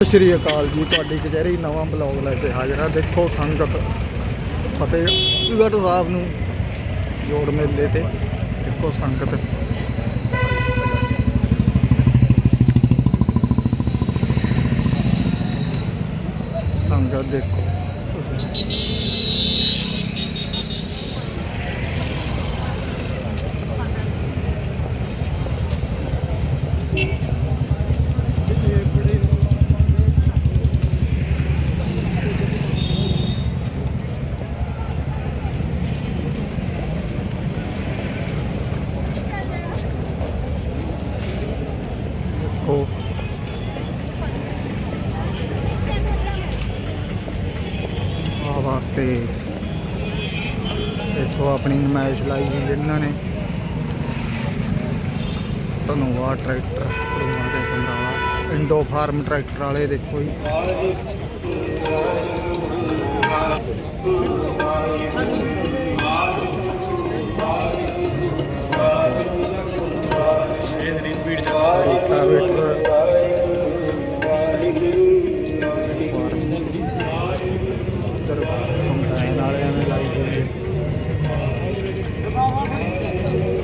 ਸਤਿ ਸ਼੍ਰੀ ਅਕਾਲ ਜੀ, ਤੁਹਾਡੀ ਕਚਹਿਰੀ ਨਵਾਂ ਬਲੌਗ ਲੈ ਕੇ ਹਾਜ਼ਰ ਹਾਂ। ਦੇਖੋ ਸੰਗਤ ਫਤਿਹਗੜ੍ਹ ਸਾਹਿਬ ਨੂੰ ਜੋੜ ਮੇਲੇ ਤੇ। ਦੇਖੋ ਸੰਗਤ। ਸੰਗਤ ਦੇਖੋ। ਦੇਖੋ। ਆ ਵਾਸਤੇ ਦੇਖੋ ਆਪਣੀ ਨਮਾਇਸ਼ ਲਾਈ ਜੀ ਜਿਨ੍ਹਾਂ ਨੇ। ਧੰਨਵਾਦ ਟਰੈਕਟਰ ਕੁੜੀਆਂ ਦੇ ਸੰਦਾਲਾ। ਇੰਡੋ ਫਾਰਮ ਟਰੈਕਟਰ ਵਾਲੇ ਦੇਖੋ ਜੀ। ਰੋਟਾਵੇਟਰ ਇੱਧਰ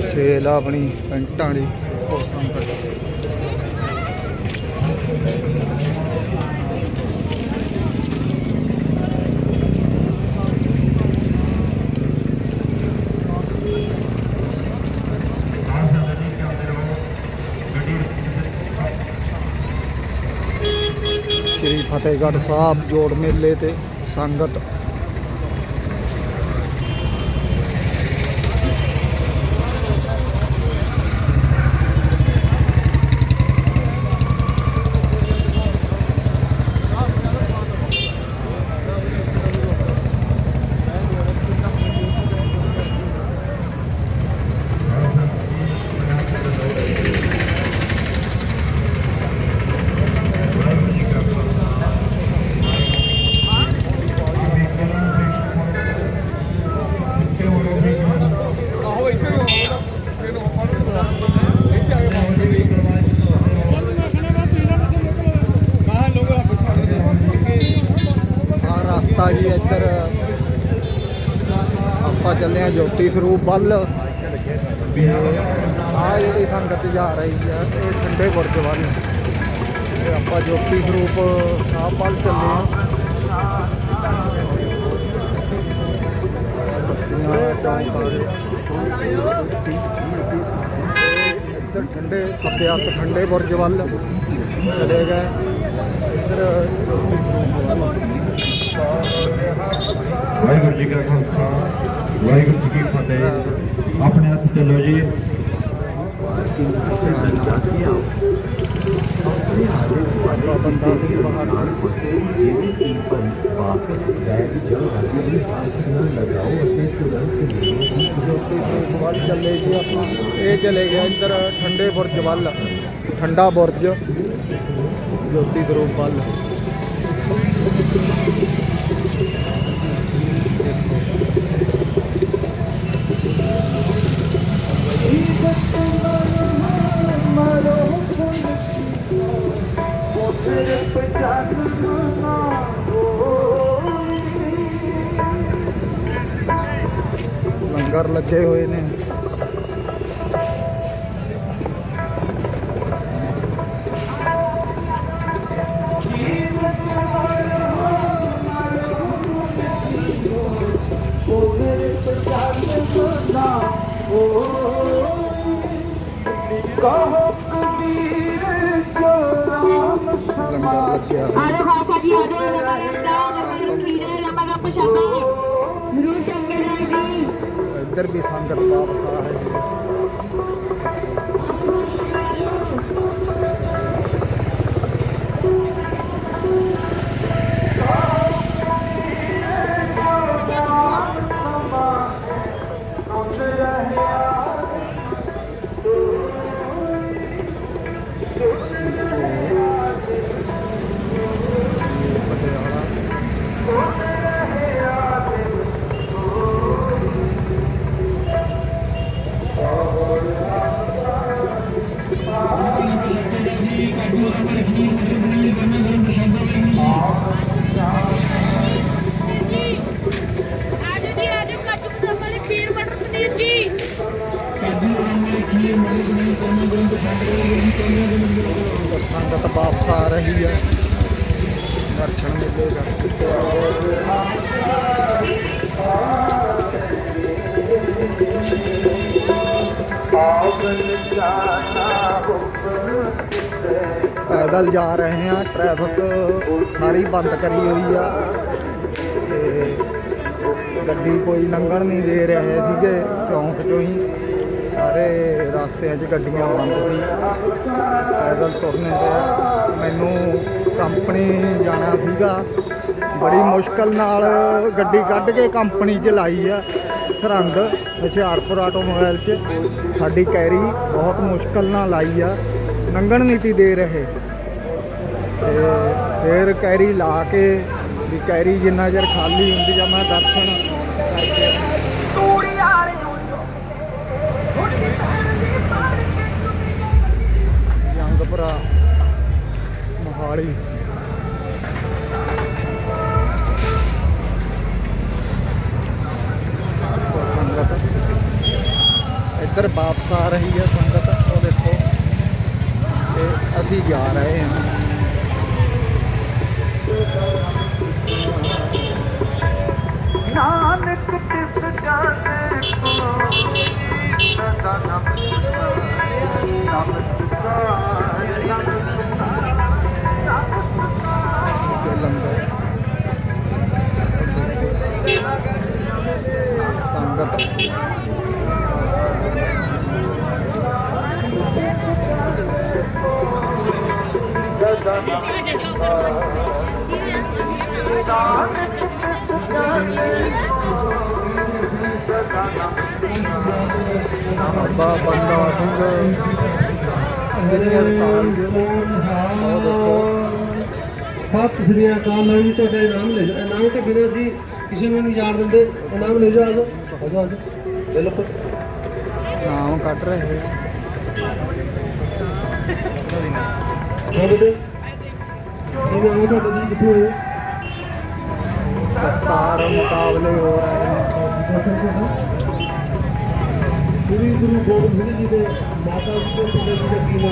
ਸੇਲ ਆਪਣੀ ਪੈਂਟਾਂ ਦੀ ਉਹ ਸੰਗਤ ਸ੍ਰੀ ਫਤਿਹਗੜ੍ਹ ਸਾਹਿਬ ਜੋੜ ਮੇਲੇ ਤੇ ਸੰਗਤ ਆ ਰਸਤਾ ਜੀ ਇੱਧਰ ਆਪਾਂ ਚੱਲੇ ਆ ਜੋਤੀ ਸਰੂਪ ਵੱਲ। ਆ ਜਿਹੜੀ ਸੰਗਤ ਜਾ ਰਹੀ ਆ, ਇਹ ਠੰਡੇ ਬੁਰਜ ਵੱਲ ਤੇ ਆਪਾਂ ਜੋਤੀ ਸਰੂਪ ਸਾਹਿਬ ਵੱਲ ਚੱਲੇ ਆ। ਇੱਧਰ ਠੰਡੇ ਖੱਬੇ ਹੱਥ ਠੰਡੇ ਬੁਰਜ ਵੱਲ ਚਲੇ ਗਏ। ਇੱਧਰ ਜੋਤੀ ਸਰੂਪ ਵੱਲ। ਵਾਹਿਗੁਰੂ ਜੀ ਕਾ ਖਾਲਸਾ। ਵਾਹਿਗੁਰੂ ਜੀ ਕੀ ਫਤਿਹ। ਆਪਣੇ ਹੱਥ ਚੱਲੋ ਜੀ। ਬਾਬਾ ਬੰਦਾ ਸਿੰਘ ਬਹਾਦਰ ਜਿਵੇਂ ਟੀਫਨ ਵਾਪਸ ਬੈਗ ਜਮ੍ਹਾਂ ਦੀ ਹੱਥ ਨਾ ਲਗਾਓ ਅਤੇ ਤੁਰੰਤ ਜੋਤੀ ਸਰੂਪ ਵੱਲ। ਚੱਲੇ ਜੀ ਆਪਾਂ ਇਹ ਚਲੇ ਗਿਆ ਲੰਗਰ ਲੱਗੇ ਹੋਏ ਨੇ। ਲੰਗਰ ਲੱਗਿਆ। ਇੱਧਰ ਵੀ ਸੰਗਤ ਵਾਪਸ ਹੈ। ਪੈਦਲ ਜਾ ਰਹੇ ਆ ਟ੍ਰੈਫਿਕ ਸਾਰੀ ਬੰਦ ਕਰੀ ਹੋਈ ਆ। ਤੇ ਗੱਡੀ ਕੋਈ ਲੰਘਣ ਨਹੀਂ ਦੇ ਰਹੇ ਸੀਗੇ, ਚੌਂਕ ਚੋਂ ਹੀ। ਸਾਰੇ ਰਸਤਿਆਂ 'ਚ ਗੱਡੀਆਂ ਬੰਦ ਸੀ। ਪੈਦਲ ਤੁਰਨੇ ਪਿਆ ਮੈਨੂੰ ਕੰਪਨੀ ਜਾਣਾ ਸੀਗਾ। ਬੜੀ ਮੁਸ਼ਕਲ ਨਾਲ ਗੱਡੀ ਕੱਢ ਕੇ ਕੰਪਨੀ 'ਚ ਲਾਈ ਆ, ਸਰਹੰਦ। ਹੁਸ਼ਿਆਰਪੁਰ ਆਟੋਮੋਬਾਈਲ 'ਚ ਸਾਡੀ ਕੈਰੀ ਬਹੁਤ ਮੁਸ਼ਕਲ ਨਾਲ ਲਾਈ ਆ ਲੰਘਣ ਨਹੀਂ ਤੀ ਦੇ ਰਹੇ। ਤੇ ਫਿਰ ਕੈਰੀ ਲਾ ਕੇ ਵੀ ਕੈਰੀ ਜਿੰਨਾ ਚਿਰ ਖਾਲੀ ਹੁੰਦੀ ਆ, ਮੈਂ ਦਰਸ਼ਨ ਕਰਕੇ ਭਰਾ ਮੋਹਾਲੀ ਸੰਗਤ। ਇੱਧਰ ਵਾਪਸ ਆ ਰਹੀ ਹੈ ਸੰਗਤ, ਉਹ ਦੇਖੋ। ਤੇ ਅਸੀਂ ਜਾ ਰਹੇ ਹਾਂ। ਨਾਨਕ ਤਿਸ ਜਾਣੇ ਕੋ ਸਦਾ ਨਮ ਸਿੰਘ ਇੰਜੀਨੀਅਰ ਦੇਖੋ। ਸਤਿ ਸ੍ਰੀ ਅਕਾਲ ਲਓ ਜੀ ਤੁਹਾਡੇ ਨਾਮ ਲੈ ਜਾਓ ਨਾਮ ਤੋਂ ਬਿਨਾਂ ਅਸੀਂ ਕਿਸੇ ਨੂੰ ਨਹੀਂ ਜਾਣ ਦਿੰਦੇ। ਨਾਮ ਲੈ ਜਾਓ। ਆਜੋ ਆਜੋ ਆਜੋ ਬਿਲਕੁਲ ਨਾਮ ਕੱਢ ਰਹੇ। ਹਾਂ ਬੇਟੇ ਕੀ ਨਾਮ ਤੁਹਾਡਾ ਜੀ ਕਿੱਥੋਂ ਹੋਏ? ਦਸਤਾਰ ਮੁਕਾਬਲੇ ਹੋ ਰਹੇ ਨੇ। ਗੁਰੂ ਗੁਰੂ ਗੋਬਿੰਦ ਸਿੰਘ ਜੀ ਦੇ ਮਾਤਾ ਜੀ ਦੇ ਪਿਤਾ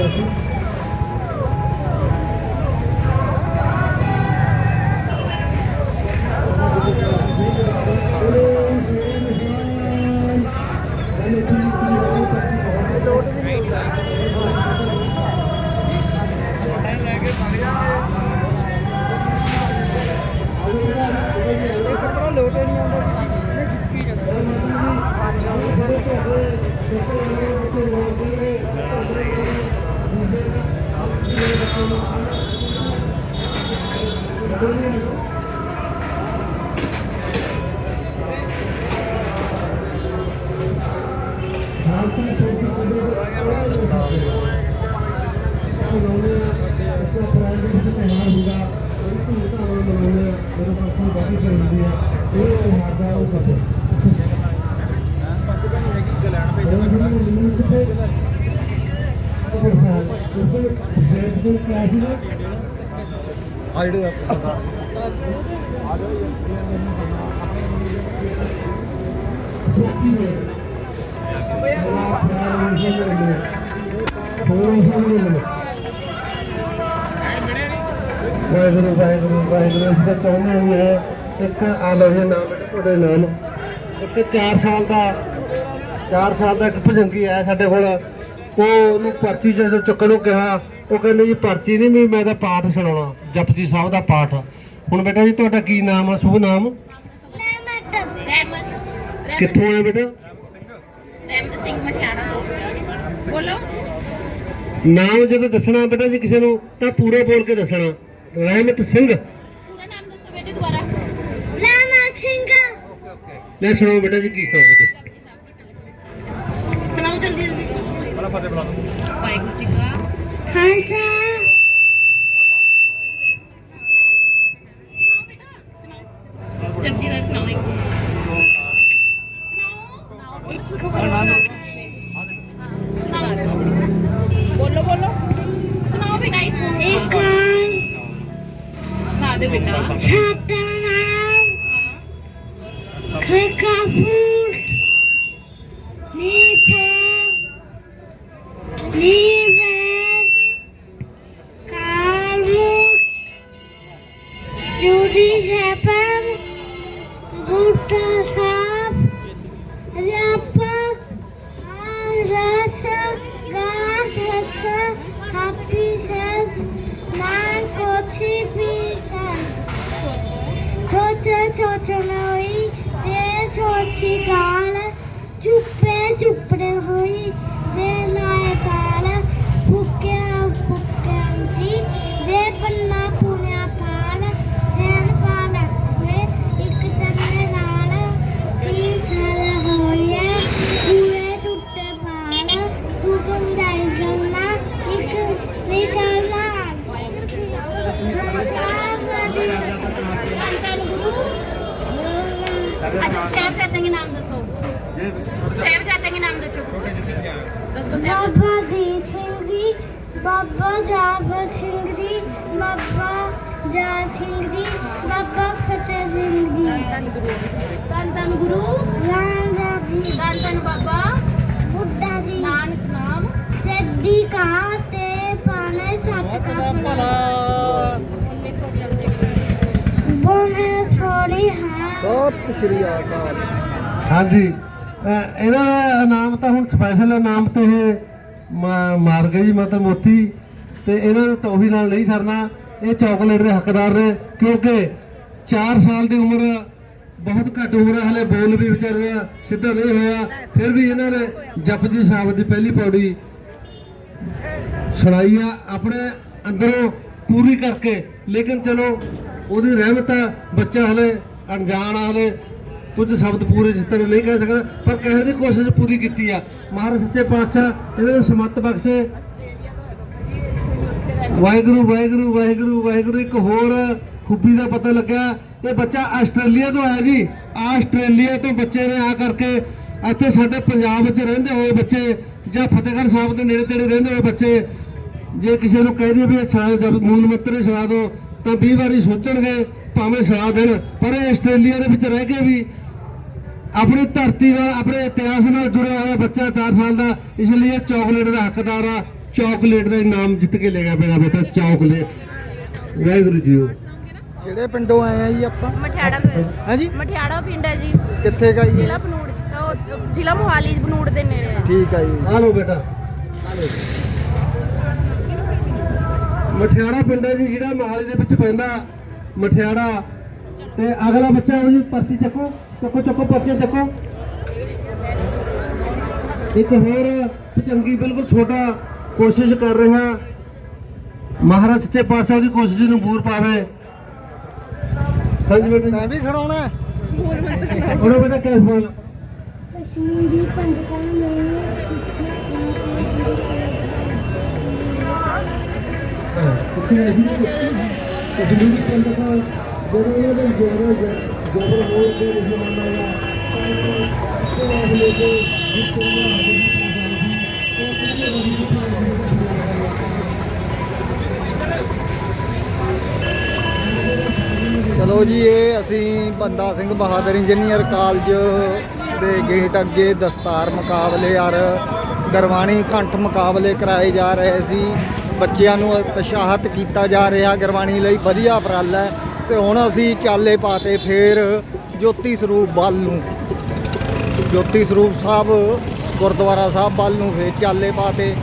ਜੀ ਦਾ ਸੀ ਵਾਹਿਗੁਰੂ ਵਾਹਿਗੁਰੂ ਵਾਹਿਗੁਰੂ ਇਸ ਦਾ ਚਾਹੁੰਦੇ ਹੋਈ ਹੈ ਇੱਕ ਆ ਲਓ ਜੀ ਨਾਮ ਬੇਟਾ ਤੁਹਾਡੇ ਨਾਮ ਇੱਕ 4 ਸਾਲ ਦਾ 4 ਸਾਲ ਦਾ ਇੱਕ ਭਜੰਗੀ ਆਇਆ ਸਾਡੇ ਕੋਲ। ਉਹ ਉਹਨੂੰ ਪਰਚੀ ਜਦੋਂ ਚੁੱਕਣ ਨੂੰ ਕਿਹਾ ਉਹ ਕਹਿੰਦੇ ਜੀ ਪਰਚੀ ਨਹੀਂ ਵੀ ਮੈਂ ਤਾਂ ਪਾਠ ਸੁਣਾਉਣਾ ਜਪਜੀ ਸਾਹਿਬ ਦਾ ਪਾਠ। ਹੁਣ ਬੇਟਾ ਜੀ ਤੁਹਾਡਾ ਕੀ ਨਾਮ ਆ ਸ਼ੁਭ ਨਾਮ? ਰਹਿਮਤ ਕਿੱਥੋਂ ਆਇਆ ਬੇਟਾ? ਰਹਿਮਤ ਸਿੰਘ ਮਠਿਆਣਾ। ਬੋਲੋ। ਨਾਮ ਜਦੋਂ ਦੱਸਣਾ ਬੇਟਾ ਜੀ ਕਿਸੇ ਨੂੰ ਤਾਂ ਪੂਰੇ ਬੋਲ ਕੇ ਦੱਸਣਾ। ਰਹਿਮਤ ਸਿੰਘ। ਪੂਰਾ ਨਾਮ ਦੱਸੋ ਬੇਟੇ ਦੁਬਾਰਾ। ਰਹਿਮਤ ਸਿੰਘ। ਲੈ ਸੁਣਾਓ ਬੇਟਾ ਜੀ ਕੀ ਸੁਣਾਓ ਤੁਸੀਂ ਫਤਿਹ ਬੁਲਾ ਦੋ ਵਾਹਿਗੁਰੂ ਜੀ ਕਾ ਖਾਲਸਾ। ਜਪਜੀ ਦਾ ਸੁਣਾਓ ਇੱਕ। ਬੋਲੋ ਬੋਲੋ। ਸੁਣਾਓ ਬੇਟਾ ਇੱਕ। ਸੁਣਾ ਦੇ ਬੇਟਾ। ਛਾਤਨਾਮ ਖਕਾਫੂਟ ਨੀਪੋ ਧੰਨ ਗੁਰੂ? ਜੀ। ਧੰਨ ਧੰਨ ਬਾਬਾ? ਬੁੱਢਾ ਜੀ। ਨਾਨਕ ਨਾਮ? ਸੱਦੀ ਕਾ ਤੇ ਪਾਣੇ ਸੱਤ ਕਾ ਭਲਾ। ਬੋਨੇ ਛੋੜੀ ਹੈ। ਸਤਿ ਸ਼੍ਰੀ ਅਕਾਲ। ਹਾਂਜੀ। ਇਹਨਾਂ ਦਾ ਨਾਮ ਤਾਂ ਹੁਣ ਸਪੈਸ਼ਲ ਨਾਮ ਤੇ ਇਹ ਮਾਰ ਗਏ ਜੀ ਮਤਲਬ ਮੋਤੀ। ਤੇ ਇਹਨਾਂ ਨੂੰ ਟੋਫੀ ਨਾਲ ਨਹੀਂ ਸਰਨਾ। ਇਹ ਚਾਕਲੇਟ ਦੇ ਹੱਕਦਾਰ ਨੇ ਕਿਉਂਕਿ 4 ਸਾਲ ਦੀ ਉਮਰ ਬਹੁਤ ਘੱਟ ਉਮਰ ਹੈ ਹਲੇ ਬੋਲ ਵੀ ਵਿਚਾਰੇ ਦਾ ਸਿੱਧਾ ਨਹੀਂ ਹੋਇਆ। ਫਿਰ ਵੀ ਇਹਨਾਂ ਨੇ ਜਪਜੀ ਸਾਹਿਬ ਦੀ ਪਹਿਲੀ ਪੌੜੀ ਸੁਣਾਈ ਆ, ਆਪਣੇ ਅੰਦਰੋਂ ਪੂਰੀ ਕਰਕੇ। ਲੇਕਿਨ ਚਲੋ, ਉਹਦੀ ਰਹਿਮਤ ਆ, ਬੱਚਾ ਹਲੇ ਅਣਜਾਣ ਆ, ਹਲੇ ਕੁਝ ਸ਼ਬਦ ਪੂਰੇ ਜਿਸ ਤਰ੍ਹਾਂ ਨਹੀਂ ਕਹਿ ਸਕਦਾ, ਪਰ ਕਿਸੇ ਦੀ ਕੋਸ਼ਿਸ਼ ਪੂਰੀ ਕੀਤੀ ਆ। ਮਹਾਰਾਜ ਸੱਚੇ ਪਾਤਸ਼ਾਹ, ਇਹਨਾਂ ਨੂੰ ਸਮਤ ਬਖਸ਼ੇ। ਵਾਹਿਗੁਰੂ ਵਾਹਿਗੁਰੂ ਵਾਹਿਗੁਰੂ ਵਾਹਿਗੁਰੂ, ਇੱਕ ਹੋਰ ਖੂਬੀ ਦਾ ਪਤਾ ਲੱਗਿਆ। ਇਹ ਬੱਚਾ ਆਸਟ੍ਰੇਲੀਆ ਤੋਂ ਆਇਆ ਜੀ। ਆਸਟ੍ਰੇਲੀਆ ਤੋਂ ਬੱਚੇ ਨੇ ਆ ਕਰਕੇ ਇੱਥੇ ਸਾਡੇ ਪੰਜਾਬ ਵਿੱਚ ਰਹਿੰਦੇ ਹੋਏ ਬੱਚੇ ਜਾਂ ਫਤਿਹਗੜ੍ਹ ਸਾਹਿਬ ਦੇ ਨੇੜੇ ਤੇੜੇ ਰਹਿੰਦੇ ਹੋਏ ਬੱਚੇ, ਜੇ ਕਿਸੇ ਨੂੰ ਕਹਿ ਦਈਏ ਵੀ ਇਹ ਜਬ ਮੂਲ ਮੰਤਰ ਛੜਾ ਦੋ ਤਾਂ 20 ਵਾਰੀ ਸੋਚਣਗੇ ਭਾਵੇਂ ਛੜਾ ਦੇਣ। ਪਰ ਇਹ ਆਸਟ੍ਰੇਲੀਆ ਦੇ ਵਿੱਚ ਰਹਿ ਕੇ ਵੀ ਆਪਣੀ ਧਰਤੀ ਨਾਲ, ਆਪਣੇ ਇਤਿਹਾਸ ਨਾਲ ਜੁੜਿਆ ਹੋਇਆ ਬੱਚਾ 4 ਸਾਲ ਦਾ, ਇਸ ਲਈ ਇਹ ਚਾਕਲੇਟ ਦਾ ਹੱਕਦਾਰ ਆ। ਚਾਕਲੇਟ ਦਾ ਇਨਾਮ ਜਿੱਤ ਕੇ ਲੈ ਗਿਆ ਮੇਰਾ ਬੇਟਾ ਚਾਕਲੇਟ ਵਾਹਿਗੁਰੂ ਜੀ ਕਿਹੜੇ ਪਿੰਡੋਂ ਆਏ ਆ ਜੀ ਆਪਾਂ? ਮਠਿਆੜਾ ਤੋਂ ਹੈ ਜੀ? ਮਠਿਆੜਾ ਪਿੰਡ ਹੈ ਜੀ। ਕਿੱਥੇ ਗਈ ਜ਼ਿਲ੍ਹਾ ਬਨੂੜ ਉਹ ਜ਼ਿਲ੍ਹਾ ਮੋਹਾਲੀ ਬਨੂੜ ਦੇ ਨੇੜੇ ਹੈ ਠੀਕ ਆ ਜੀ। ਆ ਲਓ ਬੇਟਾ। ਮਠਿਆੜਾ ਪਿੰਡ ਹੈ ਜੀ ਜਿਹੜਾ ਮਹਾਲੀ ਦੇ ਵਿੱਚ ਪੈਂਦਾ ਮਠਿਆੜਾ। ਤੇ ਅਗਲਾ ਬੱਚਾ ਉਹ ਜੀ ਪਰਚੀ ਚੱਕੋ ਚੱਕੋ ਚੱਕੋ ਪਰਚੀਆਂ ਚੱਕੋ। ਇੱਕ ਹੋਰ ਚੰਗੀ ਬਿਲਕੁਲ ਛੋਟਾ ਕੋਸ਼ਿਸ਼ ਕਰ ਰਿਹਾ। ਮਹਾਰਾਜ ਸੱਚੇ ਪਾਤਸ਼ਾਹ ਦੀ ਕੋਸ਼ਿਸ਼ ਨੂੰ ਬੂਰ ਪਾਵੇ। ਹਾਂਜੀ ਬੇਟਾ ਤੈਂ ਵੀ ਸੁਣਾਉਣਾ? ਉਹਨੇ ਬੇਟਾ ਕੈਸ ਬੋਲ? ਕਸ਼ਮੀਰੀ ਪੰਡਤਾਂ ਨੇ ਚਲੋ ਜੀ, ਇਹ ਅਸੀਂ ਬੰਦਾ ਸਿੰਘ ਬਹਾਦਰ ਇੰਜੀਨੀਅਰ ਕਾਲਜ ਦੇ ਗੇਟ ਅੱਗੇ ਦਸਤਾਰ ਮੁਕਾਬਲੇ ਔਰ ਗਰਵਾਣੀ ਕੰਠ ਮੁਕਾਬਲੇ ਕਰਾਏ ਜਾ ਰਹੇ ਸੀ। ਬੱਚਿਆਂ ਨੂੰ ਉਤਸ਼ਾਹਿਤ ਕੀਤਾ ਜਾ ਰਿਹਾ ਗਰਵਾਣੀ ਲਈ, ਵਧੀਆ ਉਪਰਾਲਾ ਹੈ। ਤੇ ਹੁਣ ਅਸੀਂ ਚਾਲੇ ਪਾਤੇ ਫੇਰ ਜੋਤੀ ਸਰੂਪ ਵੱਲ ਨੂੰ। ਜੋਤੀ ਸਰੂਪ ਸਾਹਿਬ, ਗੁਰਦੁਆਰਾ ਸਾਹਿਬ ਵੱਲ ਨੂੰ ਫੇਰ ਚਾਲੇ ਪਾਤੇ।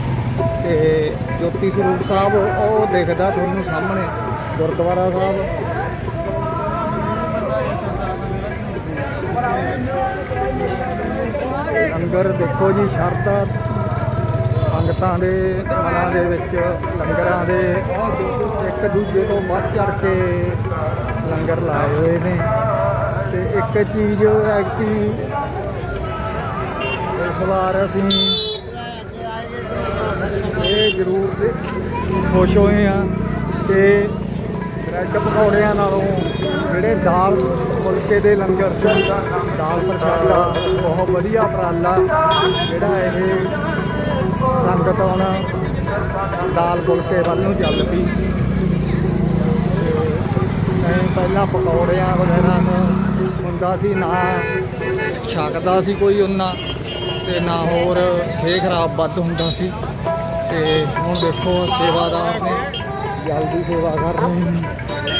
ਤੇ ਜੋਤੀ ਸਰੂਪ ਸਾਹਿਬ, ਉਹ ਦਿਖਦਾ ਤੁਹਾਨੂੰ ਸਾਹਮਣੇ, ਗੁਰਦੁਆਰਾ ਸਾਹਿਬ। ਲੰਗਰ, ਦੇਖੋ ਜੀ ਸ਼ਰਧਾ। ਸੰਗਤਾਂ ਦੇ ਮਨਾਂ ਦੇ ਵਿੱਚ, ਲੰਗਰਾਂ ਦੇ ਇੱਕ ਦੂਜੇ ਤੋਂ ਵੱਧ ਚੜ ਕੇ ਲੰਗਰ ਲਾਏ ਹੋਏ ਨੇ। ਤੇ ਇੱਕ ਚੀਜ਼ ਐਕਟੀ ਇਸ ਵਾਰ ਅਸੀਂ ਇਹ ਜ਼ਰੂਰ ਖੁਸ਼ ਹੋਏ ਆ ਕਿ ਬ੍ਰੈਡ ਪਕੌੜਿਆਂ ਨਾਲੋਂ ਜਿਹੜੇ ਦਾਲ ਫੁਲਕੇ ਦੇ ਲੰਗਰ ਸੀ ਦਾਲ ਪ੍ਰਸ਼ਾਦਾ, ਬਹੁਤ ਵਧੀਆ ਉਪਰਾਲਾ। ਜਿਹੜਾ ਇਹ ਸੰਗਤ ਹੁਣ ਦਾਲ ਫੁਲਕੇ ਵੱਲ ਨੂੰ ਚੱਲ ਪਈ ਨਹੀਂ ਪਹਿਲਾਂ ਪਕੌੜਿਆਂ ਵਗੈਰਾ ਨੂੰ ਹੁੰਦਾ ਸੀ, ਨਾ ਛਕਦਾ ਸੀ ਕੋਈ ਉਹਨਾਂ ਤੇ ਨਾ ਹੋਰ ਖੇ ਖਰਾਬ ਵੱਧ ਹੁੰਦਾ ਸੀ। ਤੇ ਹੁਣ ਦੇਖੋ ਸੇਵਾਦਾਰ ਨੇ ਜਲਦੀ ਸੇਵਾ ਕਰ ਰਹੇ ਨੇ।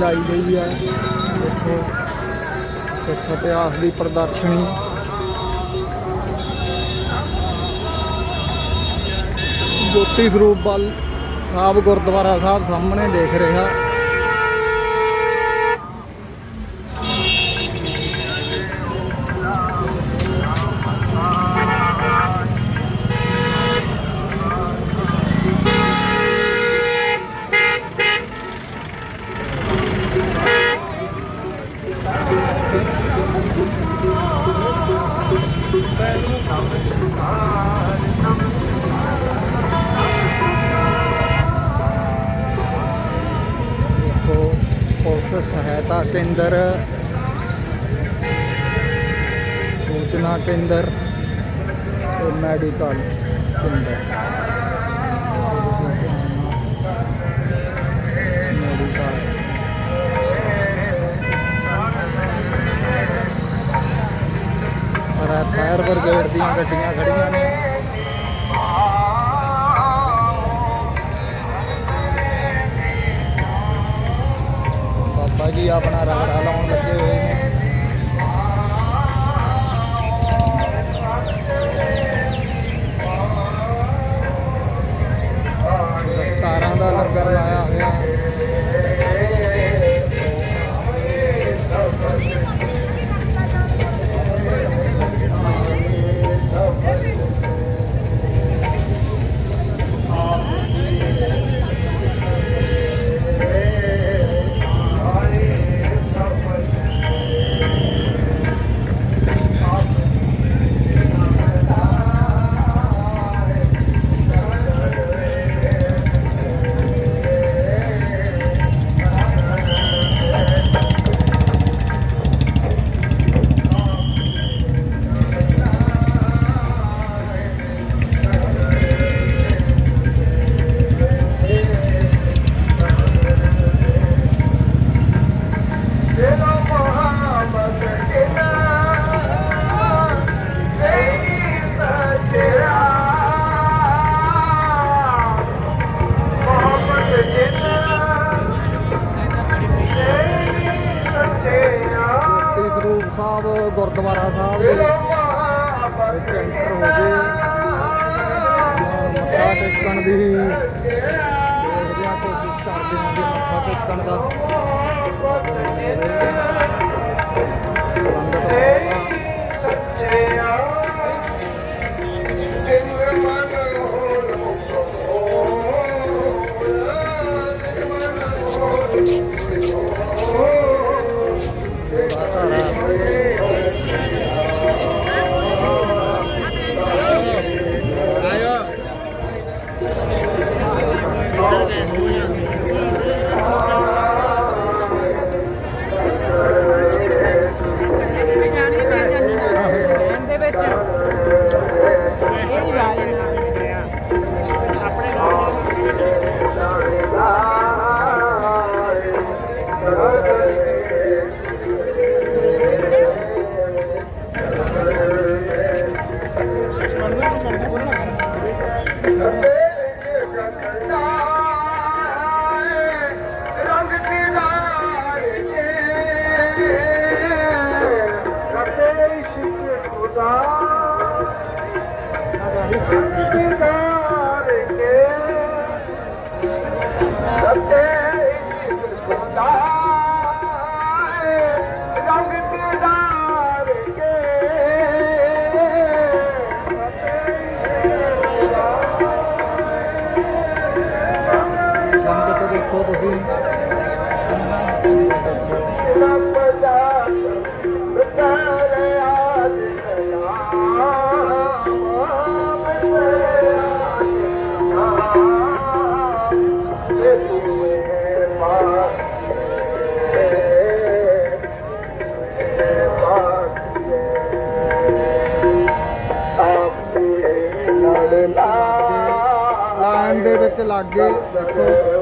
ਲਾਈ ਗਈ ਹੈ। ਦੇਖੋ ਸਿੱਖ ਇਤਿਹਾਸ ਦੀ ਪ੍ਰਦਰਸ਼ਨੀ। ਜੋਤੀ ਸਰੂਪ ਵੱਲ ਸਾਹਿਬ ਗੁਰਦੁਆਰਾ ਸਾਹਿਬ ਸਾਹਮਣੇ ਦੇਖ ਰਿਹਾ। ਸੂਚਨਾ ਕੇਂਦਰ ਤੇ ਮੈਡੀਕਲ ਕੇਂਦਰ। ਮੈਡੀਕਲ। ਪਰ ਫਾਇਰ ਬ੍ਰਿਗੇਡ ਦੀਆਂ ਗੱਡੀਆਂ ਖੜੀਆਂ ਨੇ। ਬਾਬਾ ਜੀ ਆਪਣਾ ਰਗੜਾ ਲਾਉਣ ਲੱਗੇ ਹੋਏ ਦਾ ਲੰਗਰ ਲਾਇਆ ਹੋਇਆ। ਲਾਈਨ ਦੇ ਵਿੱਚ ਲੱਗ ਗਏ ਦੇਖੋ।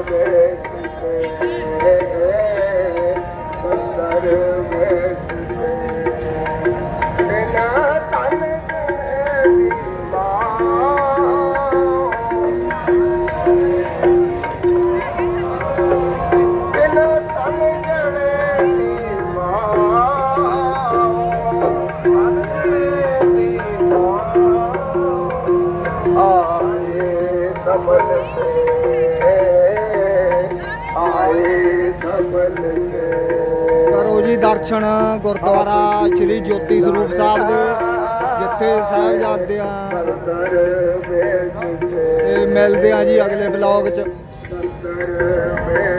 ਦਰਸ਼ਨ ਗੁਰਦੁਆਰਾ ਸ੍ਰੀ ਜੋਤੀ ਸਰੂਪ ਸਾਹਿਬ ਦੇ, ਜਿੱਥੇ ਸਾਹਿਬਜ਼ਾਦਿਆਂ ਤੇ ਮਿਲਦੇ ਆ ਜੀ ਅਗਲੇ ਬਲੌਗ 'ਚ।